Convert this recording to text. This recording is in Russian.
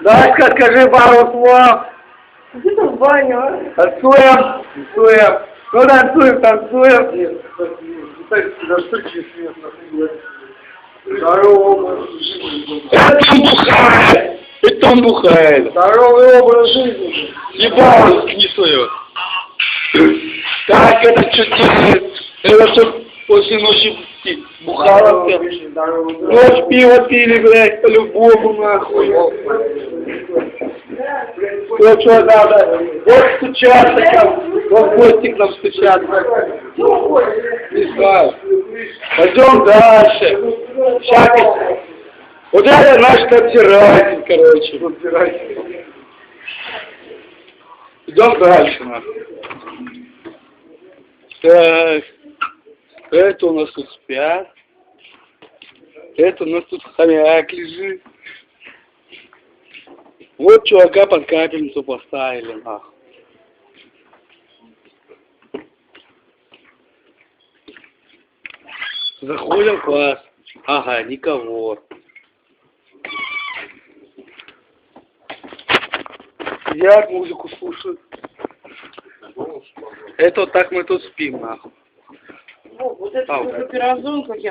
Дашка, скажи пару слов. Где там баня, а? Танцуем, танцуем. Ну танцуем, танцуем. Здорово. Это он бухает! Это он бухает! Здоровый образ жизни. Ебало не свое! Так, это что? Это после ночи бухала? Здоровый, Ночь пиво пили, блядь, по-любому, нахуй. Что, что надо? Вот стучаться там, вот в гости к нам стучаться. Не знаю. Пойдем дальше. Сейчас. Вот это наш надзиратель, короче. Идем дальше, нахуй. Так. Это у нас тут спят. Это у нас тут хомяк лежит. Вот чувака под капельницу поставили, нахуй. Заходим в класс. Ага, никого. Сидят, музыку слушают. Это вот так мы тут спим, нахуй. О, вот это Ау. уже пирожон, как я